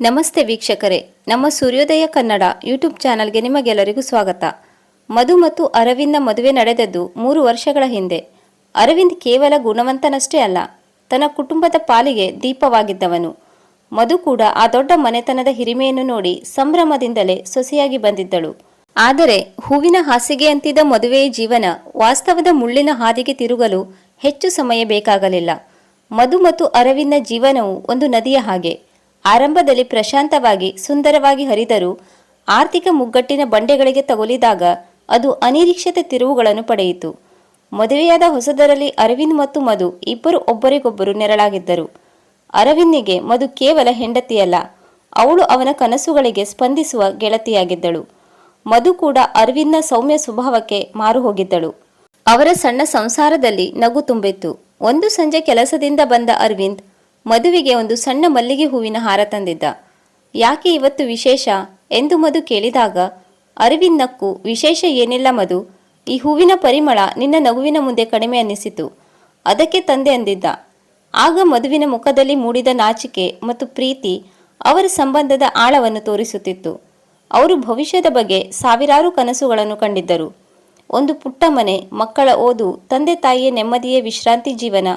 ನಮಸ್ತೆ ವೀಕ್ಷಕರೇ. ನಮ್ಮ ಸೂರ್ಯೋದಯ ಕನ್ನಡ ಯೂಟ್ಯೂಬ್ ಚಾನಲ್ಗೆ ನಿಮಗೆಲ್ಲರಿಗೂ ಸ್ವಾಗತ. ಮಧು ಮತ್ತು ಅರವಿಂದ ಮದುವೆ ನಡೆದದ್ದು ಮೂರು ವರ್ಷಗಳ ಹಿಂದೆ. ಅರವಿಂದ್ ಕೇವಲ ಗುಣವಂತನಷ್ಟೇ ಅಲ್ಲ, ತನ್ನ ಕುಟುಂಬದ ಪಾಲಿಗೆ ದೀಪವಾಗಿದ್ದವನು. ಮಧು ಕೂಡ ಆ ದೊಡ್ಡ ಮನೆತನದ ಹಿರಿಮೆಯನ್ನು ನೋಡಿ ಸಂಭ್ರಮದಿಂದಲೇ ಸೊಸೆಯಾಗಿ ಬಂದಿದ್ದಳು. ಆದರೆ ಹೂವಿನ ಹಾಸಿಗೆ ಅಂತಿದ್ದ ಮದುವೆಯ ಜೀವನ ವಾಸ್ತವದ ಮುಳ್ಳಿನ ಹಾದಿಗೆ ತಿರುಗಲು ಹೆಚ್ಚು ಸಮಯ ಬೇಕಾಗಲಿಲ್ಲ. ಮಧು ಮತ್ತು ಅರವಿಂದ ಜೀವನವು ಒಂದು ನದಿಯ ಹಾಗೆ. ಆರಂಭದಲ್ಲಿ ಪ್ರಶಾಂತವಾಗಿ, ಸುಂದರವಾಗಿ ಹರಿದರೂ ಆರ್ಥಿಕ ಮುಗ್ಗಟ್ಟಿನ ಬಂಡೆಗಳಿಗೆ ತಗುಲಿದಾಗ ಅದು ಅನಿರೀಕ್ಷಿತ ತಿರುವುಗಳನ್ನು ಪಡೆಯಿತು. ಮದುವೆಯಾದ ಹೊಸದರಲ್ಲಿ ಅರವಿಂದ್ ಮತ್ತು ಮಧು ಇಬ್ಬರು ಒಬ್ಬರಿಗೊಬ್ಬರು ನೆರಳಾಗಿದ್ದರು. ಅರವಿಂದಿಗೆ ಮಧು ಕೇವಲ ಹೆಂಡತಿಯಲ್ಲ, ಅವಳು ಅವನ ಕನಸುಗಳಿಗೆ ಸ್ಪಂದಿಸುವ ಗೆಳತಿಯಾಗಿದ್ದಳು. ಮಧು ಕೂಡ ಅರವಿಂದ್ನ ಸೌಮ್ಯ ಸ್ವಭಾವಕ್ಕೆ ಮಾರು ಹೋಗಿದ್ದಳು. ಅವರ ಸಣ್ಣ ಸಂಸಾರದಲ್ಲಿ ನಗು ತುಂಬಿತ್ತು. ಒಂದು ಸಂಜೆ ಕೆಲಸದಿಂದ ಬಂದ ಅರವಿಂದ್ ಮಧುವಿಗೆ ಒಂದು ಸಣ್ಣ ಮಲ್ಲಿಗೆ ಹೂವಿನ ಹಾರ ತಂದಿದ್ದ. ಯಾಕೆ ಇವತ್ತು ವಿಶೇಷ ಎಂದು ಮಧು ಕೇಳಿದಾಗ ಅರವಿಂದ್ ನಕ್ಕು ವಿಶೇಷ ಏನಿಲ್ಲ ಮಧು. ಈ ಹೂವಿನ ಪರಿಮಳ ನಿನ್ನ ನಗುವಿನ ಮುಂದೆ ಕಡಿಮೆ ಅನ್ನಿಸಿತು. ಅದಕ್ಕೆ ತಂದೆ ಅಂದಿದ್ದ. ಆಗ ಮಧುವಿನ ಮುಖದಲ್ಲಿ ಮೂಡಿದ ನಾಚಿಕೆ ಮತ್ತು ಪ್ರೀತಿ ಅವರ ಸಂಬಂಧದ ಆಳವನ್ನು ತೋರಿಸುತ್ತಿತ್ತು. ಅವರು ಭವಿಷ್ಯದ ಬಗ್ಗೆ ಸಾವಿರಾರು ಕನಸುಗಳನ್ನು ಕಂಡಿದ್ದರು. ಒಂದು ಪುಟ್ಟ ಮನೆ, ಮಕ್ಕಳ ಓದು, ತಂದೆ ತಾಯಿಯ ನೆಮ್ಮದಿಯ ವಿಶ್ರಾಂತಿ ಜೀವನ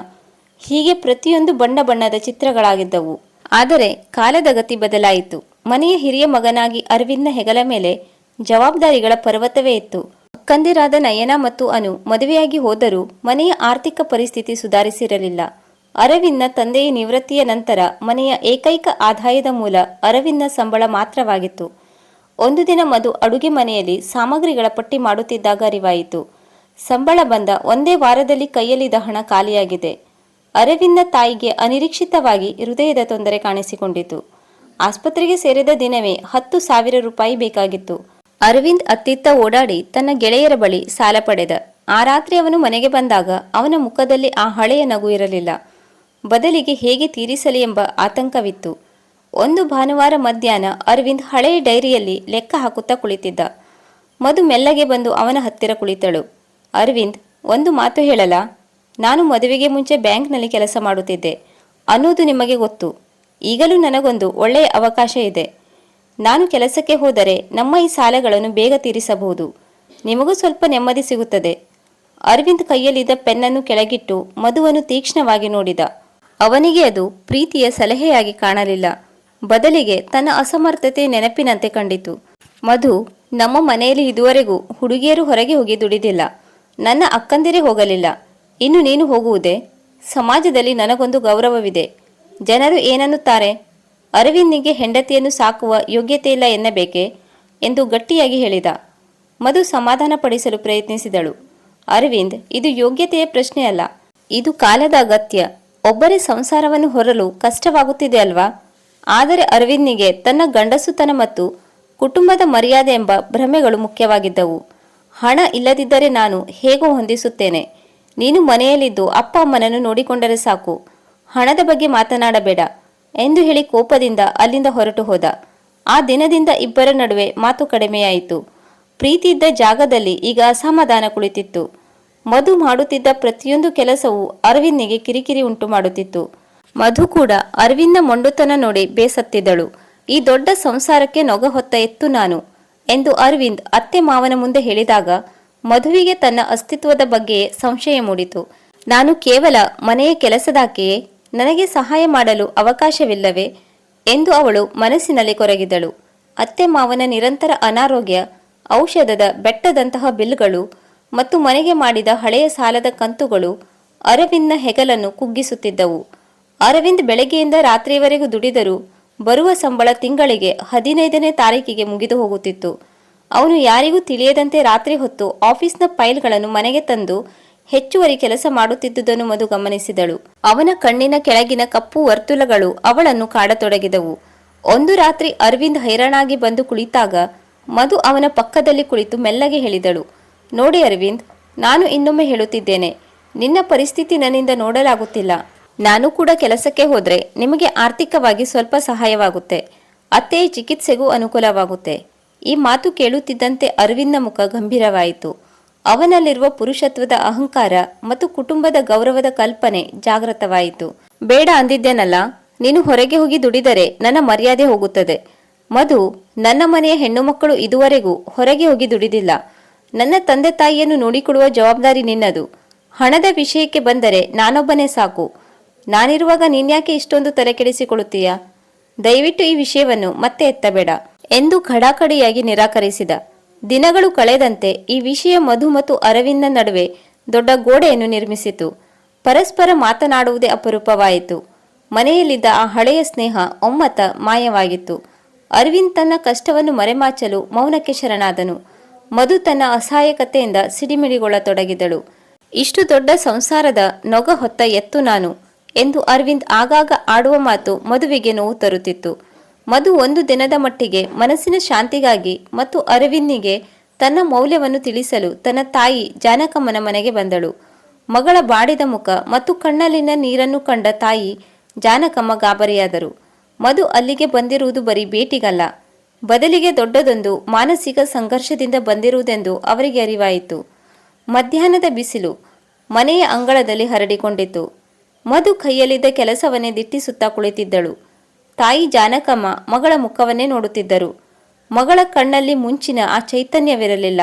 ಹೀಗೆ ಪ್ರತಿಯೊಂದು ಬಣ್ಣ ಬಣ್ಣದ ಚಿತ್ರಗಳಾಗಿದ್ದವು. ಆದರೆ ಕಾಲದ ಗತಿ ಬದಲಾಯಿತು. ಮನೆಯ ಹಿರಿಯ ಮಗನಾಗಿ ಅರವಿಂದ ಹೆಗಲ ಮೇಲೆ ಜವಾಬ್ದಾರಿಗಳ ಪರ್ವತವೇ ಇತ್ತು. ಅಕ್ಕಂದಿರಾದ ನಯನ ಮತ್ತು ಅನು ಮದುವೆಯಾಗಿ ಹೋದರೂ ಮನೆಯ ಆರ್ಥಿಕ ಪರಿಸ್ಥಿತಿ ಸುಧಾರಿಸಿರಲಿಲ್ಲ. ಅರವಿಂದ ತಂದೆಯ ನಿವೃತ್ತಿಯ ನಂತರ ಮನೆಯ ಏಕೈಕ ಆದಾಯದ ಮೂಲ ಅರವಿಂದ ಸಂಬಳ ಮಾತ್ರವಾಗಿತ್ತು. ಒಂದು ದಿನ ಮಧು ಅಡುಗೆ ಮನೆಯಲ್ಲಿ ಸಾಮಗ್ರಿಗಳ ಪಟ್ಟಿ ಮಾಡುತ್ತಿದ್ದಾಗ ಅರಿವಾಯಿತು. ಸಂಬಳ ಬಂದ ಒಂದೇ ವಾರದಲ್ಲಿ ಕೈಯಲ್ಲಿದ್ದ ಹಣ ಖಾಲಿಯಾಗಿದೆ. ಅರವಿಂದ್ನ ತಾಯಿಗೆ ಅನಿರೀಕ್ಷಿತವಾಗಿ ಹೃದಯದ ತೊಂದರೆ ಕಾಣಿಸಿಕೊಂಡಿತು. ಆಸ್ಪತ್ರೆಗೆ ಸೇರಿದ ದಿನವೇ ಹತ್ತು ಸಾವಿರ ರೂಪಾಯಿ ಬೇಕಾಗಿತ್ತು. ಅರವಿಂದ್ ಅತ್ತಿತ್ತ ಓಡಾಡಿ ತನ್ನ ಗೆಳೆಯರ ಬಳಿ ಸಾಲ ಪಡೆದ. ಆ ರಾತ್ರಿ ಅವನು ಮನೆಗೆ ಬಂದಾಗ ಅವನ ಮುಖದಲ್ಲಿ ಆ ಹಳೆಯ ನಗು ಇರಲಿಲ್ಲ. ಬದಲಿಗೆ ಹೇಗೆ ತೀರಿಸಲಿ ಎಂಬ ಆತಂಕವಿತ್ತು. ಒಂದು ಭಾನುವಾರ ಮಧ್ಯಾಹ್ನ ಅರವಿಂದ್ ಹಳೆಯ ಡೈರಿಯಲ್ಲಿ ಲೆಕ್ಕ ಹಾಕುತ್ತಾ ಕುಳಿತಿದ್ದ. ಮಧು ಮೆಲ್ಲಗೆ ಬಂದು ಅವನ ಹತ್ತಿರ ಕುಳಿತಳು. ಅರವಿಂದ್, ಒಂದು ಮಾತು ಹೇಳಲ್ಲ ನಾನು ಮದುವೆಗೆ ಮುಂಚೆ ಬ್ಯಾಂಕ್ನಲ್ಲಿ ಕೆಲಸ ಮಾಡುತ್ತಿದ್ದೆ. ಅನ್ನೋದು ನಿಮಗೆ ಗೊತ್ತು. ಈಗಲೂ ನನಗೊಂದು ಒಳ್ಳೆಯ ಅವಕಾಶ ಇದೆ. ನಾನು ಕೆಲಸಕ್ಕೆ ಹೋದರೆ ನಮ್ಮ ಈ ಸಾಲಗಳನ್ನು ಬೇಗ ತೀರಿಸಬಹುದು. ನಿಮಗೂ ಸ್ವಲ್ಪ ನೆಮ್ಮದಿ ಸಿಗುತ್ತದೆ. ಅರವಿಂದ್ ಕೈಯಲ್ಲಿದ್ದ ಪೆನ್ನನ್ನು ಕೆಳಗಿಟ್ಟು ಮಧುವನ್ನು ತೀಕ್ಷ್ಣವಾಗಿ ನೋಡಿದ. ಅವನಿಗೆ ಅದು ಪ್ರೀತಿಯ ಸಲಹೆಯಾಗಿ ಕಾಣಲಿಲ್ಲ. ಬದಲಿಗೆ ತನ್ನ ಅಸಮರ್ಥತೆ ನೆನಪಿನಂತೆ ಕಂಡಿತು. ಮಧು, ನಮ್ಮ ಮನೆಯಲ್ಲಿ ಇದುವರೆಗೂ ಹುಡುಗಿಯರು ಹೊರಗೆ ಹೋಗಿ ದುಡಿದಿಲ್ಲ. ನನ್ನ ಅಕ್ಕಂದಿರೇ ಹೋಗಲಿಲ್ಲ. ಇನ್ನು ನೀನು ಹೋಗುವುದೇ? ಸಮಾಜದಲ್ಲಿ ನನಗೊಂದು ಗೌರವವಿದೆ. ಜನರು ಏನನ್ನುತ್ತಾರೆ? ಅರವಿಂದಿಗೆ ಹೆಂಡತಿಯನ್ನು ಸಾಕುವ ಯೋಗ್ಯತೆ ಇಲ್ಲ ಎನ್ನಬೇಕೆ? ಎಂದು ಗಟ್ಟಿಯಾಗಿ ಹೇಳಿದ. ಮಧು ಸಮಾಧಾನಪಡಿಸಲು ಪ್ರಯತ್ನಿಸಿದಳು. ಅರವಿಂದ್, ಇದು ಯೋಗ್ಯತೆಯ ಪ್ರಶ್ನೆಯಲ್ಲ ಇದು ಕಾಲದ ಅಗತ್ಯ. ಒಬ್ಬರೇ ಸಂಸಾರವನ್ನು ಹೊರಲು ಕಷ್ಟವಾಗುತ್ತಿದೆ ಅಲ್ವಾ? ಆದರೆ ಅರವಿಂದ್ನಿಗೆ ತನ್ನ ಗಂಡಸುತನ ಮತ್ತು ಕುಟುಂಬದ ಮರ್ಯಾದೆ ಎಂಬ ಭ್ರಮೆಗಳು ಮುಖ್ಯವಾಗಿದ್ದವು. ಹಣ ಇಲ್ಲದಿದ್ದರೆ ನಾನು ಹೇಗೋ ಹೊಂದಿಸುತ್ತೇನೆ. ನೀನು ಮನೆಯಲ್ಲಿದ್ದು ಅಪ್ಪ ಅಮ್ಮನನ್ನು ನೋಡಿಕೊಂಡರೆ ಸಾಕು. ಹಣದ ಬಗ್ಗೆ ಮಾತನಾಡಬೇಡ ಎಂದು ಹೇಳಿ ಕೋಪದಿಂದ ಅಲ್ಲಿಂದ ಹೊರಟು ಹೋದ. ಆ ದಿನದಿಂದ ಇಬ್ಬರ ನಡುವೆ ಮಾತು ಕಡಿಮೆಯಾಯಿತು. ಪ್ರೀತಿ ಇದ್ದ ಜಾಗದಲ್ಲಿ ಈಗ ಅಸಮಾಧಾನ ಕುಳಿತಿತ್ತು. ಮಧು ಮಾಡುತ್ತಿದ್ದ ಪ್ರತಿಯೊಂದು ಕೆಲಸವೂ ಅರವಿಂದ್ನಿಗೆ ಕಿರಿಕಿರಿ ಉಂಟು ಮಾಡುತ್ತಿತ್ತು. ಮಧು ಕೂಡ ಅರವಿಂದ ಮೊಂಡುತನ ನೋಡಿ ಬೇಸತ್ತಿದ್ದಳು. ಈ ದೊಡ್ಡ ಸಂಸಾರಕ್ಕೆ ನೊಗ ಹೊತ್ತ ಎತ್ತು ನಾನು ಎಂದು ಅರವಿಂದ್ ಅತ್ತೆ ಮಾವನ ಮುಂದೆ ಹೇಳಿದಾಗ ಮಧುವಿಗೆ ತನ್ನ ಅಸ್ತಿತ್ವದ ಬಗ್ಗೆ ಸಂಶಯ ಮೂಡಿತು. ನಾನು ಕೇವಲ ಮನೆಯ ಕೆಲಸದಾಕೆಯೇ ನನಗೆ ಸಹಾಯ ಮಾಡಲು ಅವಕಾಶವಿಲ್ಲವೇ ಎಂದು ಅವಳು ಮನಸ್ಸಿನಲ್ಲಿ ಕೊರಗಿದಳು. ಅತ್ತೆ ಮಾವನ ನಿರಂತರ ಅನಾರೋಗ್ಯ, ಔಷಧದ ಬೆಟ್ಟದಂತಹ ಬಿಲ್ಗಳು ಮತ್ತು ಮನೆಗೆ ಮಾಡಿದ ಹಳೆಯ ಸಾಲದ ಕಂತುಗಳು ಅರವಿಂದ್ನ ಹೆಗಲನ್ನು ಕುಗ್ಗಿಸುತ್ತಿದ್ದವು. ಅರವಿಂದ್ ಬೆಳಗ್ಗೆಯಿಂದ ರಾತ್ರಿಯವರೆಗೂ ದುಡಿದರೂ ಬರುವ ಸಂಬಳ ತಿಂಗಳಿಗೆ ಹದಿನೈದನೇ ತಾರೀಕಿಗೆ ಮುಗಿದು ಹೋಗುತ್ತಿತ್ತು. ಅವನು ಯಾರಿಗೂ ತಿಳಿಯದಂತೆ ರಾತ್ರಿ ಹೊತ್ತು ಆಫೀಸ್ನ ಫೈಲ್ಗಳನ್ನು ಮನೆಗೆ ತಂದು ಹೆಚ್ಚುವರಿ ಕೆಲಸ ಮಾಡುತ್ತಿದ್ದುದನ್ನು ಮಧು ಗಮನಿಸಿದಳು. ಅವನ ಕಣ್ಣಿನ ಕೆಳಗಿನ ಕಪ್ಪು ವರ್ತುಲಗಳು ಅವಳನ್ನು ಕಾಡತೊಡಗಿದವು. ಒಂದು ರಾತ್ರಿ ಅರವಿಂದ್ ಹೈರಾಣಾಗಿ ಬಂದು ಕುಳಿತಾಗ ಮಧು ಅವನ ಪಕ್ಕದಲ್ಲಿ ಕುಳಿತು ಮೆಲ್ಲಗೆ ಹೇಳಿದಳು, ನೋಡಿ ಅರವಿಂದ್, ನಾನು ಇನ್ನೊಮ್ಮೆ ಹೇಳುತ್ತಿದ್ದೇನೆ. ನಿನ್ನ ಪರಿಸ್ಥಿತಿ ನನ್ನಿಂದ ನೋಡಲಾಗುತ್ತಿಲ್ಲ. ನಾನು ಕೂಡ ಕೆಲಸಕ್ಕೆ ಹೋದರೆ ನಿಮಗೆ ಆರ್ಥಿಕವಾಗಿ ಸ್ವಲ್ಪ ಸಹಾಯವಾಗುತ್ತೆ. ಅತ್ತೆಯ ಚಿಕಿತ್ಸೆಗೂ ಅನುಕೂಲವಾಗುತ್ತೆ. ಈ ಮಾತು ಕೇಳುತ್ತಿದ್ದಂತೆ ಅರವಿಂದ್ನ ಮುಖ ಗಂಭೀರವಾಯಿತು. ಅವನಲ್ಲಿರುವ ಪುರುಷತ್ವದ ಅಹಂಕಾರ ಮತ್ತು ಕುಟುಂಬದ ಗೌರವದ ಕಲ್ಪನೆ ಜಾಗೃತವಾಯಿತು. ಬೇಡ ಅಂದಿದ್ದೇನಲ್ಲ, ನೀನು ಹೊರಗೆ ಹೋಗಿ ದುಡಿದರೆ ನನ್ನ ಮರ್ಯಾದೆ ಹೋಗುತ್ತದೆ. ಮಧು, ನನ್ನ ಮನೆಯ ಹೆಣ್ಣು ಮಕ್ಕಳು ಇದುವರೆಗೂ ಹೊರಗೆ ಹೋಗಿ ದುಡಿದಿಲ್ಲ. ನನ್ನ ತಂದೆ ತಾಯಿಯನ್ನು ನೋಡಿಕೊಳ್ಳುವ ಜವಾಬ್ದಾರಿ ನಿನ್ನದು. ಹಣದ ವಿಷಯಕ್ಕೆ ಬಂದರೆ ನಾನೊಬ್ಬನೇ ಸಾಕು. ನಾನಿರುವಾಗ ನೀನ್ಯಾಕೆ ಇಷ್ಟೊಂದು ತಲೆ ಕೆಡಿಸಿಕೊಳ್ಳುತ್ತೀಯಾ ದಯವಿಟ್ಟು ಈ ವಿಷಯವನ್ನು ಮತ್ತೆ ಎತ್ತಬೇಡ. ಎಂದು ಖಡಾಖಡಿಯಾಗಿ ನಿರಾಕರಿಸಿದ. ದಿನಗಳು ಕಳೆದಂತೆ ಈ ವಿಷಯ ಮಧು ಮತ್ತು ಅರವಿಂದ ನಡುವೆ ದೊಡ್ಡ ಗೋಡೆಯನ್ನು ನಿರ್ಮಿಸಿತು. ಪರಸ್ಪರ ಮಾತನಾಡುವುದೇ ಅಪರೂಪವಾಯಿತು. ಮನೆಯಲ್ಲಿದ್ದ ಆ ಹಳೆಯ ಸ್ನೇಹ ಒಮ್ಮತ ಮಾಯವಾಗಿತ್ತು. ಅರವಿಂದ್ ತನ್ನ ಕಷ್ಟವನ್ನು ಮರೆಮಾಚಲು ಮೌನಕ್ಕೆ ಶರಣಾದನು. ಮಧು ತನ್ನ ಅಸಹಾಯಕತೆಯಿಂದ ಸಿಡಿಮಿಡಿಗೊಳ್ಳತೊಡಗಿದಳು. ಇಷ್ಟು ದೊಡ್ಡ ಸಂಸಾರದ ನೊಗ ಹೊತ್ತ ಎತ್ತು ನಾನು ಎಂದು ಅರವಿಂದ್ ಆಗಾಗ ಆಡುವ ಮಾತು ಮಧುವಿಗೆ ನೋವು ತರುತ್ತಿತ್ತು. ಮಧು ಒಂದು ದಿನದ ಮಟ್ಟಿಗೆ ಮನಸ್ಸಿನ ಶಾಂತಿಗಾಗಿ ಮತ್ತು ಅರವಿಂದಿಗೆ ತನ್ನ ಮೌಲ್ಯವನ್ನು ತಿಳಿಸಲು ತನ್ನ ತಾಯಿ ಜಾನಕಮ್ಮನ ಮನೆಗೆ ಬಂದಳು. ಮಗಳ ಬಾಡಿದ ಮುಖ ಮತ್ತು ಕಣ್ಣಲ್ಲಿನ ನೀರನ್ನು ಕಂಡ ತಾಯಿ ಜಾನಕಮ್ಮ ಗಾಬರಿಯಾದರು. ಮಧು ಅಲ್ಲಿಗೆ ಬಂದಿರುವುದು ಬರೀ ಭೇಟಿಗಲ್ಲ. ಬದಲಿಗೆ ದೊಡ್ಡದೊಂದು ಮಾನಸಿಕ ಸಂಘರ್ಷದಿಂದ ಬಂದಿರುವುದೆಂದು ಅವರಿಗೆ ಅರಿವಾಯಿತು. ಮಧ್ಯಾಹ್ನದ ಬಿಸಿಲು ಮನೆಯ ಅಂಗಳದಲ್ಲಿ ಹರಡಿಕೊಂಡಿತು. ಮಧು ಕೈಯಲ್ಲಿದ್ದ ಕೆಲಸವನ್ನೇ ದಿಟ್ಟಿಸುತ್ತಾ ಕುಳಿತಿದ್ದಳು. ತಾಯಿ ಜಾನಕಮ್ಮ ಮಗಳ ಮುಖವನ್ನೇ ನೋಡುತ್ತಿದ್ದರು. ಮಗಳ ಕಣ್ಣಲ್ಲಿ ಮುಂಚಿನ ಆ ಚೈತನ್ಯವಿರಲಿಲ್ಲ.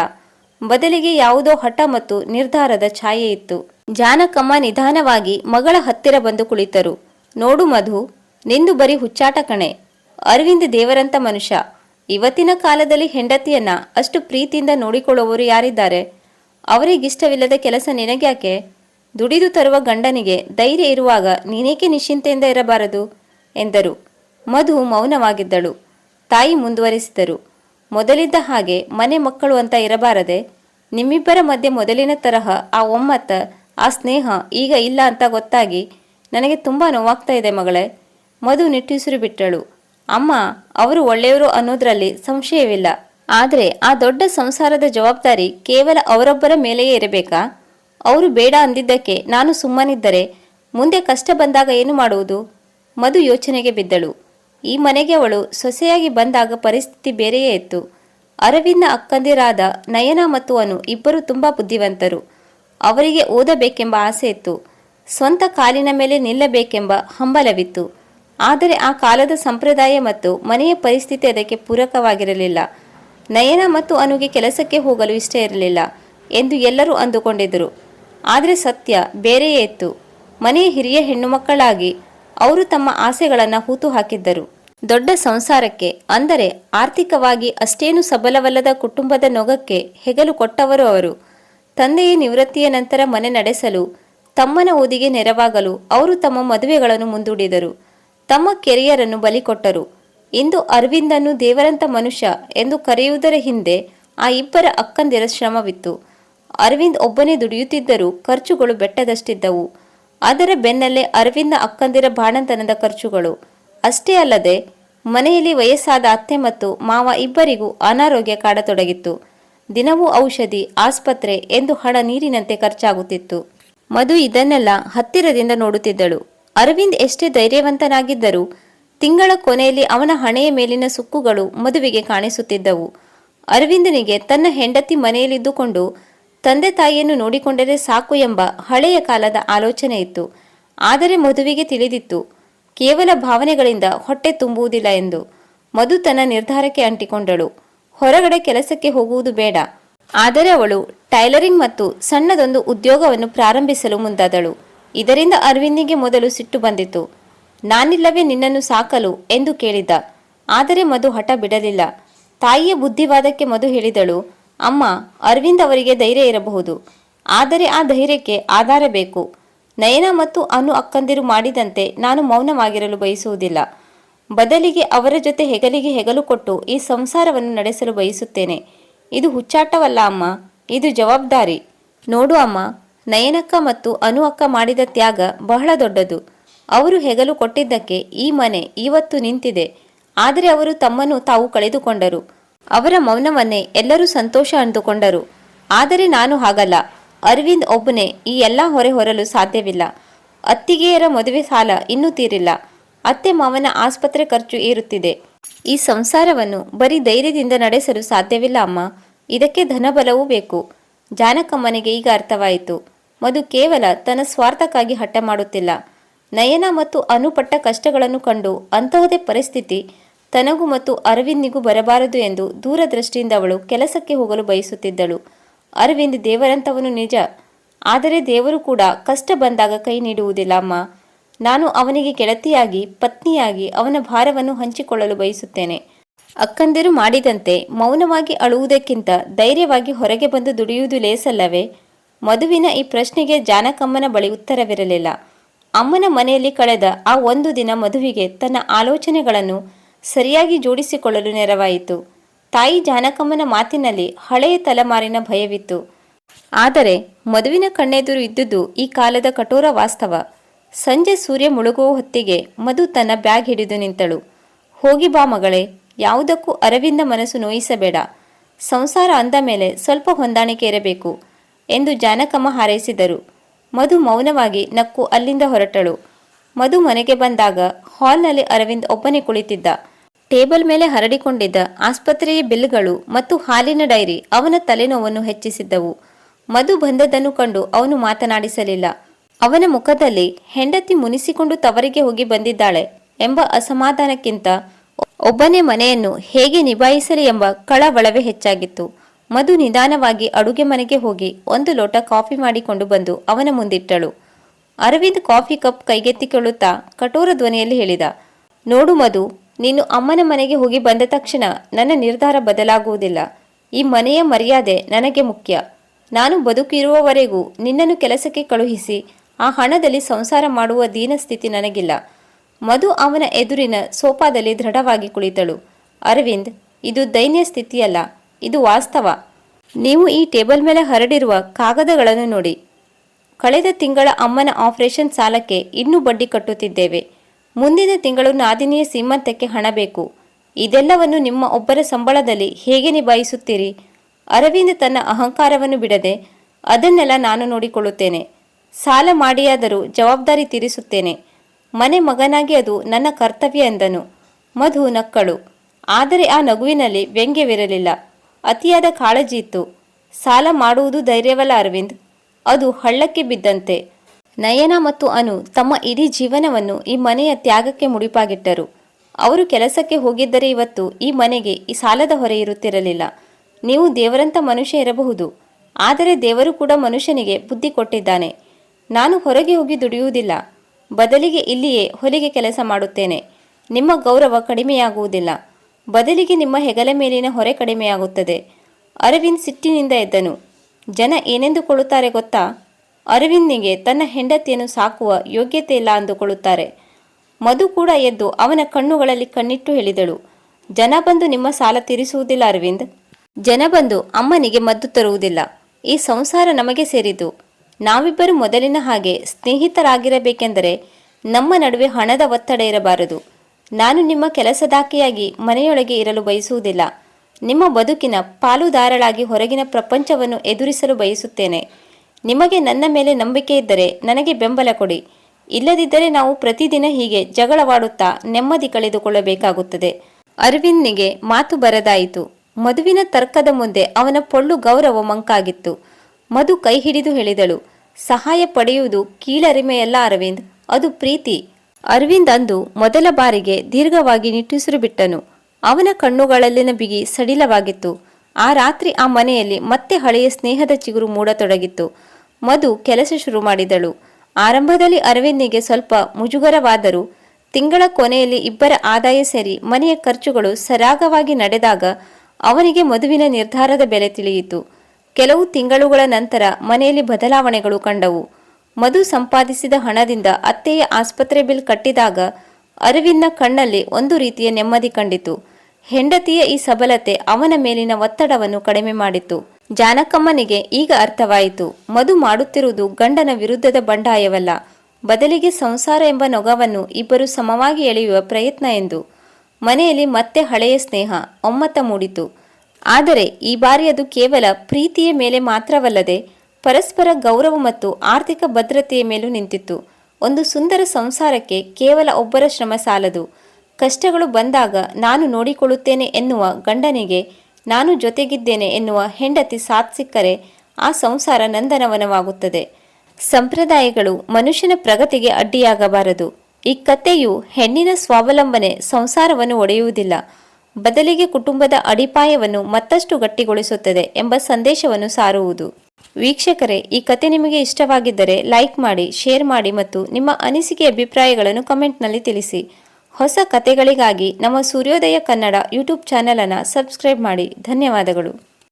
ಬದಲಿಗೆ ಯಾವುದೋ ಹಠ ಮತ್ತು ನಿರ್ಧಾರದ ಛಾಯೆ ಇತ್ತು. ಜಾನಕಮ್ಮ ನಿಧಾನವಾಗಿ ಮಗಳ ಹತ್ತಿರ ಬಂದು ಕುಳಿತರು. ನೋಡು ಮಧು, ನಿಂದು ಬರೀ ಹುಚ್ಚಾಟ ಕಣೆ. ಅರವಿಂದ್ ದೇವರಂತ ಮನುಷ್ಯ. ಇವತ್ತಿನ ಕಾಲದಲ್ಲಿ ಹೆಂಡತಿಯನ್ನ ಅಷ್ಟು ಪ್ರೀತಿಯಿಂದ ನೋಡಿಕೊಳ್ಳುವವರು ಯಾರಿದ್ದಾರೆ? ಅವರಿಗಿಷ್ಟವಿಲ್ಲದ ಕೆಲಸ ನಿನಗ್ಯಾಕೆ? ದುಡಿದು ತರುವ ಗಂಡನಿಗೆ ಧೈರ್ಯ ಇರುವಾಗ ನೀನೇಕೆ ನಿಶ್ಚಿಂತೆಯಿಂದ ಇರಬಾರದು? ಎಂದರು. ಮಧು ಮೌನವಾಗಿದ್ದಳು. ತಾಯಿ ಮುಂದುವರಿಸಿದರು. ಮೊದಲಿದ್ದ ಹಾಗೆ ಮನೆ ಮಕ್ಕಳು ಅಂತ ಇರಬಾರದೆ, ನಿಮ್ಮಿಬ್ಬರ ಮಧ್ಯೆ ಮೊದಲಿನ ತರಹ ಆ ಒಮ್ಮತ್ತ, ಆ ಸ್ನೇಹ ಈಗ ಇಲ್ಲ ಅಂತ ಗೊತ್ತಾಗಿ ನನಗೆ ತುಂಬ ನೋವಾಗ್ತಾ ಇದೆ ಮಗಳೇ. ಮಧು ನಿಟ್ಟುಸಿರು ಬಿಟ್ಟಳು. ಅಮ್ಮ, ಅವರು ಒಳ್ಳೆಯವರು ಅನ್ನೋದ್ರಲ್ಲಿ ಸಂಶಯವಿಲ್ಲ. ಆದರೆ ಆ ದೊಡ್ಡ ಸಂಸಾರದ ಜವಾಬ್ದಾರಿ ಕೇವಲ ಅವರೊಬ್ಬರ ಮೇಲೆಯೇ ಇರಬೇಕಾ? ಅವರು ಬೇಡ ಅಂದಿದ್ದಕ್ಕೆ ನಾನು ಸುಮ್ಮನಿದ್ದರೆ ಮುಂದೆ ಕಷ್ಟ ಬಂದಾಗ ಏನು ಮಾಡುವುದು? ಮಧು ಯೋಚನೆಗೆ ಬಿದ್ದಳು. ಈ ಮನೆಗೆ ಅವಳು ಸೊಸೆಯಾಗಿ ಬಂದಾಗ ಪರಿಸ್ಥಿತಿ ಬೇರೆಯೇ ಇತ್ತು. ಅರವಿಂದ ಅಕ್ಕಂದಿರಾದ ನಯನ ಮತ್ತು ಅನು ಇಬ್ಬರು ತುಂಬ ಬುದ್ಧಿವಂತರು. ಅವರಿಗೆ ಓದಬೇಕೆಂಬ ಆಸೆ ಇತ್ತು. ಸ್ವಂತ ಕಾಲಿನ ಮೇಲೆ ನಿಲ್ಲಬೇಕೆಂಬ ಹಂಬಲವಿತ್ತು. ಆದರೆ ಆ ಕಾಲದ ಸಂಪ್ರದಾಯ ಮತ್ತು ಮನೆಯ ಪರಿಸ್ಥಿತಿ ಅದಕ್ಕೆ ಪೂರಕವಾಗಿರಲಿಲ್ಲ. ನಯನ ಮತ್ತು ಅನುಗೆ ಕೆಲಸಕ್ಕೆ ಹೋಗಲು ಇಷ್ಟ ಇರಲಿಲ್ಲ ಎಂದು ಎಲ್ಲರೂ ಅಂದುಕೊಂಡಿದ್ದರು. ಆದರೆ ಸತ್ಯ ಬೇರೆಯೇ ಇತ್ತು. ಮನೆಯ ಹಿರಿಯ ಹೆಣ್ಣು ಮಕ್ಕಳಾಗಿ ಅವರು ತಮ್ಮ ಆಸೆಗಳನ್ನು ಹೂತು ಹಾಕಿದ್ದರು. ದೊಡ್ಡ ಸಂಸಾರಕ್ಕೆ, ಅಂದರೆ ಆರ್ಥಿಕವಾಗಿ ಅಷ್ಟೇನು ಸಬಲವಲ್ಲದ ಕುಟುಂಬದ ನೊಗಕ್ಕೆ ಹೆಗಲು ಕೊಟ್ಟವರು ಅವರು. ತಂದೆಯ ನಿವೃತ್ತಿಯ ನಂತರ ಮನೆ ನಡೆಸಲು, ತಮ್ಮನ ಓದಿಗೆ ನೆರವಾಗಲು ಅವರು ತಮ್ಮ ಮದುವೆಗಳನ್ನು ಮುಂದೂಡಿದರು. ತಮ್ಮ ಕೆರಿಯರನ್ನು ಬಲಿಕೊಟ್ಟರು ಇಂದು ಅರವಿಂದನ್ನು ದೇವರಂತ ಮನುಷ್ಯ ಎಂದು ಕರೆಯುವುದರ ಹಿಂದೆ ಆ ಇಬ್ಬರ ಅಕ್ಕಂದಿರ ಶ್ರಮವಿತ್ತು. ಅರವಿಂದ್ ಒಬ್ಬನೇ ದುಡಿಯುತ್ತಿದ್ದರೂ ಖರ್ಚುಗಳು ಬೆಟ್ಟದಷ್ಟಿದ್ದವು. ಅದರ ಬೆನ್ನಲ್ಲೇ ಅರವಿಂದ ಅಕ್ಕಂದಿರ ಬಾಣಂತನದ ಖರ್ಚುಗಳು. ಅಷ್ಟೇ ಅಲ್ಲದೆ, ಮನೆಯಲ್ಲಿ ವಯಸ್ಸಾದ ಅತ್ತೆ ಮತ್ತು ಮಾವ ಇಬ್ಬರಿಗೂ ಅನಾರೋಗ್ಯ ಕಾಡತೊಡಗಿತ್ತು. ದಿನವೂ ಔಷಧಿ, ಆಸ್ಪತ್ರೆ ಎಂದು ಹಣ ನೀರಿನಂತೆ ಖರ್ಚಾಗುತ್ತಿತ್ತು. ಮಧು ಇದನ್ನೆಲ್ಲ ಹತ್ತಿರದಿಂದ ನೋಡುತ್ತಿದ್ದಳು. ಅರವಿಂದ್ ಎಷ್ಟೇ ಧೈರ್ಯವಂತನಾಗಿದ್ದರೂ, ತಿಂಗಳ ಕೊನೆಯಲ್ಲಿ ಅವನ ಹಣೆಯ ಮೇಲಿನ ಸುಕ್ಕುಗಳು ಮದುವೆಗೆ ಕಾಣಿಸುತ್ತಿದ್ದವು. ಅರವಿಂದನಿಗೆ ತನ್ನ ಹೆಂಡತಿ ಮನೆಯಲ್ಲಿದ್ದುಕೊಂಡು ತಂದೆ ತಾಯಿಯನ್ನು ನೋಡಿಕೊಂಡರೆ ಸಾಕು ಎಂಬ ಹಳೆಯ ಕಾಲದ ಆಲೋಚನೆ ಇತ್ತು. ಆದರೆ ಮಧುವಿಗೆ ತಿಳಿದಿತ್ತು. ಕೇವಲ ಭಾವನೆಗಳಿಂದ ಹೊಟ್ಟೆ ತುಂಬುವುದಿಲ್ಲ ಎಂದು. ಮಧು ತನ್ನ ನಿರ್ಧಾರಕ್ಕೆ ಅಂಟಿಕೊಂಡಳು. ಹೊರಗಡೆ ಕೆಲಸಕ್ಕೆ ಹೋಗುವುದು ಬೇಡ. ಆದರೆ ಅವಳು ಟೈಲರಿಂಗ್ ಮತ್ತು ಸಣ್ಣದೊಂದು ಉದ್ಯೋಗವನ್ನು ಪ್ರಾರಂಭಿಸಲು ಮುಂದಾದಳು. ಇದರಿಂದ ಅರವಿಂದಿಗೆ ಮೊದಲು ಸಿಟ್ಟು ಬಂದಿತು ನಾನಿಲ್ಲವೇ ನಿನ್ನನ್ನು ಸಾಕಲು ಎಂದು ಕೇಳಿದ ಆದರೆ ಮಧು ಹಠ ಬಿಡಲಿಲ್ಲ. ತಾಯಿಯ ಬುದ್ಧಿವಾದಕ್ಕೆ ಮಧು ಹೇಳಿದಳು ಅಮ್ಮ, ಅರವಿಂದ್ ಅವರಿಗೆ ಧೈರ್ಯ ಇರಬಹುದು. ಆದರೆ ಆ ಧೈರ್ಯಕ್ಕೆ ಆಧಾರ ಬೇಕು. ನಯನ ಮತ್ತು ಅನು ಅಕ್ಕಂದಿರು ಮಾಡಿದಂತೆ ನಾನು ಮೌನವಾಗಿರಲು ಬಯಸುವುದಿಲ್ಲ. ಬದಲಿಗೆ ಅವರ ಜೊತೆ ಹೆಗಲಿಗೆ ಹೆಗಲು ಕೊಟ್ಟು ಈ ಸಂಸಾರವನ್ನು ನಡೆಸಲು ಬಯಸುತ್ತೇನೆ. ಇದು ಹುಚ್ಚಾಟವಲ್ಲ ಅಮ್ಮ, ಇದು ಜವಾಬ್ದಾರಿ. ನೋಡು ಅಮ್ಮ, ನಯನಕ್ಕ ಮತ್ತು ಅನು ಅಕ್ಕ ಮಾಡಿದ ತ್ಯಾಗ ಬಹಳ ದೊಡ್ಡದು. ಅವರು ಹೆಗಲು ಕೊಟ್ಟಿದ್ದಕ್ಕೆ ಈ ಮನೆ ಇವತ್ತು ನಿಂತಿದೆ. ಆದರೆ ಅವರು ತಮ್ಮನ್ನು ತಾವು ಕಳೆದುಕೊಂಡರು. ಅವರ ಮೌನವನ್ನೇ ಎಲ್ಲರೂ ಸಂತೋಷ ಅಂದುಕೊಂಡರು. ಆದರೆ ನಾನು ಹಾಗಲ್ಲ. ಅರವಿಂದ್ ಒಬ್ಬನೇ ಈ ಎಲ್ಲ ಹೊರೆ ಹೊರಲು ಸಾಧ್ಯವಿಲ್ಲ. ಅತ್ತಿಗೆಯರ ಮದುವೆ ಸಾಲ ಇನ್ನೂ ತೀರಿಲ್ಲ. ಅತ್ತೆ ಮಾವನ ಆಸ್ಪತ್ರೆ ಖರ್ಚು ಏರುತ್ತಿದೆ. ಈ ಸಂಸಾರವನ್ನು ಬರೀ ಧೈರ್ಯದಿಂದ ನಡೆಸಲು ಸಾಧ್ಯವಿಲ್ಲ ಅಮ್ಮ. ಇದಕ್ಕೆ ಧನಬಲವೂ ಬೇಕು. ಜಾನಕಮ್ಮನಿಗೆ ಈಗ ಅರ್ಥವಾಯಿತು. ಮಧು ಕೇವಲ ತನ್ನ ಸ್ವಾರ್ಥಕ್ಕಾಗಿ ಹಠ ಮಾಡುತ್ತಿಲ್ಲ. ನಯನ ಮತ್ತು ಅನುಪಟ್ಟ ಕಷ್ಟಗಳನ್ನು ಕಂಡು ಅಂತಹದೇ ಪರಿಸ್ಥಿತಿ ತನಗೂ ಮತ್ತು ಅರವಿಂದ್ನಿಗೂ ಬರಬಾರದು ಎಂದು ದೂರದೃಷ್ಟಿಯಿಂದ ಅವಳು ಕೆಲಸಕ್ಕೆ ಹೋಗಲು ಬಯಸುತ್ತಿದ್ದಳು. ಅರವಿಂದ್ ದೇವರಂತವನು ನಿಜ. ಆದರೆ ದೇವರು ಕೂಡ ಕಷ್ಟ ಬಂದಾಗ ಕೈ ನೀಡುವುದಿಲ್ಲ, ಅಮ್ಮ. ನಾನು ಅವನಿಗೆ ಗೆಳತಿಯಾಗಿ, ಪತ್ನಿಯಾಗಿ ಅವನ ಭಾರವನ್ನು ಹಂಚಿಕೊಳ್ಳಲು ಬಯಸುತ್ತೇನೆ. ಅಕ್ಕಂದಿರು ಮಾಡಿದಂತೆ ಮೌನವಾಗಿ ಅಳುವುದಕ್ಕಿಂತ ಧೈರ್ಯವಾಗಿ ಹೊರಗೆ ಬಂದು ದುಡಿಯುವುದು ಲೇಸಲ್ಲವೇ? ಮಧುವಿನ ಈ ಪ್ರಶ್ನೆಗೆ ಜಾನಕಮ್ಮನ ಬಳಿ ಉತ್ತರವಿರಲಿಲ್ಲ. ಅಮ್ಮನ ಮನೆಯಲ್ಲಿ ಕಳೆದ ಆ ಒಂದು ದಿನ ಮಧುವಿಗೆ ತನ್ನ ಆಲೋಚನೆಗಳನ್ನು ಸರಿಯಾಗಿ ಜೋಡಿಸಿಕೊಳ್ಳಲು ನೆರವಾಯಿತು. ತಾಯಿ ಜಾನಕಮ್ಮನ ಮಾತಿನಲ್ಲಿ ಹಳೆಯ ತಲೆಮಾರಿನ ಭಯವಿತ್ತು. ಆದರೆ ಮದುವಿನ ಕಣ್ಣೆದುರು ಇದ್ದುದು ಈ ಕಾಲದ ಕಠೋರ ವಾಸ್ತವ. ಸಂಜೆ ಸೂರ್ಯ ಮುಳುಗುವ ಹೊತ್ತಿಗೆ ಮಧು ತನ್ನ ಬ್ಯಾಗ್ ಹಿಡಿದು ನಿಂತಳು. ಹೋಗಿ ಬಾ ಮಗಳೇ, ಯಾವುದಕ್ಕೂ ಅರವಿಂದ ಮನಸ್ಸು ನೋಯಿಸಬೇಡ. ಸಂಸಾರ ಅಂದ ಮೇಲೆ ಸ್ವಲ್ಪ ಹೊಂದಾಣಿಕೆ ಇರಬೇಕು ಎಂದು ಜಾನಕಮ್ಮ ಹಾರೈಸಿದರು. ಮಧು ಮೌನವಾಗಿ ನಕ್ಕು ಅಲ್ಲಿಂದ ಹೊರಟಳು. ಮಧು ಮನೆಗೆ ಬಂದಾಗ ಹಾಲ್ನಲ್ಲಿ ಅರವಿಂದ್ ಒಬ್ಬನೇ ಕುಳಿತಿದ್ದ. ಟೇಬಲ್ ಮೇಲೆ ಹರಡಿಕೊಂಡಿದ್ದ ಆಸ್ಪತ್ರೆಯ ಬಿಲ್ಗಳು ಮತ್ತು ಹಾಲಿನ ಡೈರಿ ಅವನ ತಲೆನೋವನ್ನು ಹೆಚ್ಚಿಸಿದ್ದವು. ಮಧು ಬಂದದ್ದನ್ನು ಕಂಡು ಅವನು ಮಾತನಾಡಿಸಲಿಲ್ಲ. ಅವನ ಮುಖದಲ್ಲಿ ಹೆಂಡತಿ ಮುನಿಸಿಕೊಂಡು ತವರಿಗೆ ಹೋಗಿ ಬಂದಿದ್ದಾಳೆ ಎಂಬ ಅಸಮಾಧಾನಕ್ಕಿಂತ ಒಬ್ಬನೇ ಮನೆಯನ್ನು ಹೇಗೆ ನಿಭಾಯಿಸಲಿ ಎಂಬ ಕಳವಳವೇ ಹೆಚ್ಚಾಗಿತ್ತು. ಮಧು ನಿಧಾನವಾಗಿ ಅಡುಗೆ ಮನೆಗೆ ಹೋಗಿ ಒಂದು ಲೋಟ ಕಾಫಿ ಮಾಡಿಕೊಂಡು ಬಂದು ಅವನ ಮುಂದಿಟ್ಟಳು. ಅರವಿಂದ್ ಕಾಫಿ ಕಪ್ ಕೈಗೆತ್ತಿಕೊಳ್ಳುತ್ತಾ ಕಠೋರ ಧ್ವನಿಯಲ್ಲಿ ಹೇಳಿದ, ನೋಡು ಮಧು, ನೀನು ಅಮ್ಮನ ಮನೆಗೆ ಹೋಗಿ ಬಂದ ತಕ್ಷಣ ನನ್ನ ನಿರ್ಧಾರ ಬದಲಾಗುವುದಿಲ್ಲ. ಈ ಮನೆಯ ಮರ್ಯಾದೆ ನನಗೆ ಮುಖ್ಯ. ನಾನು ಬದುಕಿರುವವರೆಗೂ ನಿನ್ನನ್ನು ಕೆಲಸಕ್ಕೆ ಕಳುಹಿಸಿ, ಆ ಹಣದಲ್ಲಿ ಸಂಸಾರ ಮಾಡುವ ದೀನ ಸ್ಥಿತಿ ನನಗಿಲ್ಲ ಮಧು ಅವನ ಎದುರಿನ ಸೋಫಾದಲ್ಲಿ ದೃಢವಾಗಿ ಕುಳಿತಳು. ಅರವಿಂದ್, ಇದು ದೈನ್ಯ ಸ್ಥಿತಿಯಲ್ಲ, ಇದು ವಾಸ್ತವ. ನೀವು ಈ ಟೇಬಲ್ ಮೇಲೆ ಹರಡಿರುವ ಕಾಗದಗಳನ್ನು ನೋಡಿ. ಕಳೆದ ತಿಂಗಳ ಅಮ್ಮನ ಆಪರೇಷನ್ ಸಾಲಕ್ಕೆ ಇನ್ನೂ ಬಡ್ಡಿ ಕಟ್ಟುತ್ತಿದ್ದೇವೆ. ಮುಂದಿನ ತಿಂಗಳು ನಾದಿನಿಯ ಸೀಮಂತಕ್ಕೆ ಹಣ ಬೇಕು. ಇದೆಲ್ಲವನ್ನು ನಿಮ್ಮ ಒಬ್ಬರ ಸಂಬಳದಲ್ಲಿ ಹೇಗೆ ನಿಭಾಯಿಸುತ್ತೀರಿ? ಅರವಿಂದ್ ತನ್ನ ಅಹಂಕಾರವನ್ನು ಬಿಡದೆ, ಅದನ್ನೆಲ್ಲ ನಾನು ನೋಡಿಕೊಳ್ಳುತ್ತೇನೆ. ಸಾಲ ಮಾಡಿಯಾದರೂ ಜವಾಬ್ದಾರಿ ತೀರಿಸುತ್ತೇನೆ. ಮನೆ ಮಗನಾಗಿ ಅದು ನನ್ನ ಕರ್ತವ್ಯ ಎಂದನು. ಮಧು ನಕ್ಕಳು. ಆದರೆ ಆ ನಗುವಿನಲ್ಲಿ ವ್ಯಂಗ್ಯವಿರಲಿಲ್ಲ. ಅತಿಯಾದ ಕಾಳಜಿ ಇತ್ತು. ಸಾಲ ಮಾಡುವುದು ಧೈರ್ಯವಲ್ಲ ಅರವಿಂದ್. ಅದು ಹಳ್ಳಕ್ಕೆ ಬಿದ್ದಂತೆ. ನಯನ ಮತ್ತು ಅನು ತಮ್ಮ ಇಡೀ ಜೀವನವನ್ನು ಈ ಮನೆಯ ತ್ಯಾಗಕ್ಕೆ ಮುಡಿಪಾಗಿಟ್ಟರು. ಅವರು ಕೆಲಸಕ್ಕೆ ಹೋಗಿದ್ದರೆ ಇವತ್ತು ಈ ಮನೆಗೆ ಈ ಸಾಲದ ಹೊರೆ ಇರುತ್ತಿರಲಿಲ್ಲ. ನೀವು ದೇವರಂತ ಮನುಷ್ಯ ಇರಬಹುದು. ಆದರೆ ದೇವರು ಕೂಡ ಮನುಷ್ಯನಿಗೆ ಬುದ್ಧಿ ಕೊಟ್ಟಿದ್ದಾನೆ. ನಾನು ಹೊರಗೆ ಹೋಗಿ ದುಡಿಯುವುದಿಲ್ಲ. ಬದಲಿಗೆ ಇಲ್ಲಿಯೇ ಹೊಲಿಗೆ ಕೆಲಸ ಮಾಡುತ್ತೇನೆ. ನಿಮ್ಮ ಗೌರವ ಕಡಿಮೆಯಾಗುವುದಿಲ್ಲ. ಬದಲಿಗೆ ನಿಮ್ಮ ಹೆಗಲ ಮೇಲಿನ ಹೊರೆ ಕಡಿಮೆಯಾಗುತ್ತದೆ. ಅರವಿಂದ್ ಸಿಟ್ಟಿನಿಂದ ಎದ್ದನು. ಜನ ಏನೆಂದುಕೊಳ್ಳುತ್ತಾರೆ ಗೊತ್ತಾ? ಅರವಿಂದಿಗೆ ತನ್ನ ಹೆಂಡತಿಯನ್ನು ಸಾಕುವ ಯೋಗ್ಯತೆ ಇಲ್ಲ ಅಂದುಕೊಳ್ಳುತ್ತಾರೆ. ಮಧು ಕೂಡ ಎದ್ದು ಅವನ ಕಣ್ಣುಗಳಲ್ಲಿ ಕಣ್ಣಿಟ್ಟು ಹೇಳಿದಳು. ಜನ ಬಂದು ನಿಮ್ಮ ಸಾಲ ತೀರಿಸುವುದಿಲ್ಲ ಅರವಿಂದ್. ಜನ ಬಂದು ಅಮ್ಮನಿಗೆ ಮದ್ದು ತರುವುದಿಲ್ಲ. ಈ ಸಂಸಾರ ನಮಗೆ ಸೇರಿದ್ದು. ನಾವಿಬ್ಬರು ಮೊದಲಿನ ಹಾಗೆ ಸ್ನೇಹಿತರಾಗಿರಬೇಕೆಂದರೆ ನಮ್ಮ ನಡುವೆ ಹಣದ ಒತ್ತಡ ಇರಬಾರದು. ನಾನು ನಿಮ್ಮ ಕೆಲಸದಾಕೆಯಾಗಿ ಮನೆಯೊಳಗೆ ಇರಲು ಬಯಸುವುದಿಲ್ಲ. ನಿಮ್ಮ ಬದುಕಿನ ಪಾಲುದಾರಳಾಗಿ ಹೊರಗಿನ ಪ್ರಪಂಚವನ್ನು ಎದುರಿಸಲು ಬಯಸುತ್ತೇನೆ. ನಿಮಗೆ ನನ್ನ ಮೇಲೆ ನಂಬಿಕೆ ಇದ್ದರೆ ನನಗೆ ಬೆಂಬಲ ಕೊಡಿ. ಇಲ್ಲದಿದ್ದರೆ ನಾವು ಪ್ರತಿದಿನ ಹೀಗೆ ಜಗಳವಾಡುತ್ತಾ ನೆಮ್ಮದಿ ಕಳೆದುಕೊಳ್ಳಬೇಕಾಗುತ್ತದೆ. ಅರವಿಂದ್ನಿಗೆ ಮಾತು ಬರದಾಯಿತು. ಮಧುವಿನ ತರ್ಕದ ಮುಂದೆ ಅವನ ಪೊಳ್ಳು ಗೌರವ ಮಂಕಾಗಿತ್ತು. ಮಧು ಕೈ ಹಿಡಿದು ಹೇಳಿದಳು, ಸಹಾಯ ಪಡೆಯುವುದು ಕೀಳರಿಮೆಯಲ್ಲ ಅರವಿಂದ್, ಅದು ಪ್ರೀತಿ. ಅರವಿಂದ್ ಅಂದು ಮೊದಲ ಬಾರಿಗೆ ದೀರ್ಘವಾಗಿ ನಿಟ್ಟುಸಿರು ಬಿಟ್ಟನು. ಅವನ ಕಣ್ಣುಗಳಲ್ಲಿನ ಬಿಗಿ ಸಡಿಲವಾಗಿತ್ತು. ಆ ರಾತ್ರಿ ಆ ಮನೆಯಲ್ಲಿ ಮತ್ತೆ ಹಳೆಯ ಸ್ನೇಹದ ಚಿಗುರು ಮೂಡತೊಡಗಿತ್ತು. ಮಧು ಕೆಲಸ ಶುರು ಮಾಡಿದಳು. ಆರಂಭದಲ್ಲಿ ಅರವಿಂದಿಗೆ ಸ್ವಲ್ಪ ಮುಜುಗರವಾದರೂ, ತಿಂಗಳ ಕೊನೆಯಲ್ಲಿ ಇಬ್ಬರ ಆದಾಯ ಸೇರಿ ಮನೆಯ ಖರ್ಚುಗಳು ಸರಾಗವಾಗಿ ನಡೆದಾಗ ಅವನಿಗೆ ಮಧುವಿನ ನಿರ್ಧಾರದ ಬೆಲೆ ತಿಳಿಯಿತು. ಕೆಲವು ತಿಂಗಳುಗಳ ನಂತರ ಮನೆಯಲ್ಲಿ ಬದಲಾವಣೆಗಳು ಕಂಡವು. ಮಧು ಸಂಪಾದಿಸಿದ ಹಣದಿಂದ ಅತ್ತೆಯ ಆಸ್ಪತ್ರೆ ಬಿಲ್ ಕಟ್ಟಿದಾಗ ಅರವಿಂದ್ನ ಕಣ್ಣಲ್ಲಿ ಒಂದು ರೀತಿಯ ನೆಮ್ಮದಿ ಕಂಡಿತು. ಹೆಂಡತಿಯ ಈ ಸಬಲತೆ ಅವನ ಮೇಲಿನ ಒತ್ತಡವನ್ನು ಕಡಿಮೆ ಮಾಡಿತು. ಜಾನಕಮ್ಮನಿಗೆ ಈಗ ಅರ್ಥವಾಯಿತು. ಮಧು ಮಾಡುತ್ತಿರುವುದು ಗಂಡನ ವಿರುದ್ಧದ ಬಂಡಾಯವಲ್ಲ. ಬದಲಿಗೆ ಸಂಸಾರ ಎಂಬ ನೊಗವನ್ನು ಇಬ್ಬರು ಸಮವಾಗಿ ಎಳೆಯುವ ಪ್ರಯತ್ನ ಎಂದು. ಮನೆಯಲ್ಲಿ ಮತ್ತೆ ಹಳೆಯ ಸ್ನೇಹ, ಒಮ್ಮತ ಮೂಡಿತು. ಆದರೆ ಈ ಬಾರಿ ಅದು ಕೇವಲ ಪ್ರೀತಿಯ ಮೇಲೆ ಮಾತ್ರವಲ್ಲದೆ ಪರಸ್ಪರ ಗೌರವ ಮತ್ತು ಆರ್ಥಿಕ ಭದ್ರತೆಯ ಮೇಲೂ ನಿಂತಿತ್ತು. ಒಂದು ಸುಂದರ ಸಂಸಾರಕ್ಕೆ ಕೇವಲ ಒಬ್ಬರ ಶ್ರಮ ಸಾಲದು ಕಷ್ಟಗಳು ಬಂದಾಗ ನಾನು ನೋಡಿಕೊಳ್ಳುತ್ತೇನೆ ಎನ್ನುವ ಗಂಡನಿಗೆ, ನಾನು ಜೊತೆಗಿದ್ದೇನೆ ಎನ್ನುವ ಹೆಂಡತಿ ಸಾಥ್ ಸಿಕ್ಕರೆ ಆ ಸಂಸಾರ ನಂದನವನವಾಗುತ್ತದೆ. ಸಂಪ್ರದಾಯಗಳು ಮನುಷ್ಯನ ಪ್ರಗತಿಗೆ ಅಡ್ಡಿಯಾಗಬಾರದು. ಈ ಕಥೆಯು ಹೆಣ್ಣಿನ ಸ್ವಾವಲಂಬನೆ ಸಂಸಾರವನ್ನು ಒಡೆಯುವುದಿಲ್ಲ. ಬದಲಿಗೆ ಕುಟುಂಬದ ಅಡಿಪಾಯವನ್ನು ಮತ್ತಷ್ಟು ಗಟ್ಟಿಗೊಳಿಸುತ್ತದೆ ಎಂಬ ಸಂದೇಶವನ್ನು ಸಾರುವುದು. ವೀಕ್ಷಕರೇ, ಈ ಕತೆ ನಿಮಗೆ ಇಷ್ಟವಾಗಿದ್ದರೆ ಲೈಕ್ ಮಾಡಿ, ಶೇರ್ ಮಾಡಿ ಮತ್ತು ನಿಮ್ಮ ಅನಿಸಿಕೆ ಅಭಿಪ್ರಾಯಗಳನ್ನು ಕಮೆಂಟ್ನಲ್ಲಿ ತಿಳಿಸಿ. ಹೊಸ ಕತೆಗಳಿಗಾಗಿ ನಮ್ಮ ಸೂರ್ಯೋದಯ ಕನ್ನಡ ಯೂಟ್ಯೂಬ್ ಚಾನಲನ್ನು ಸಬ್ಸ್ಕ್ರೈಬ್ ಮಾಡಿ. ಧನ್ಯವಾದಗಳು.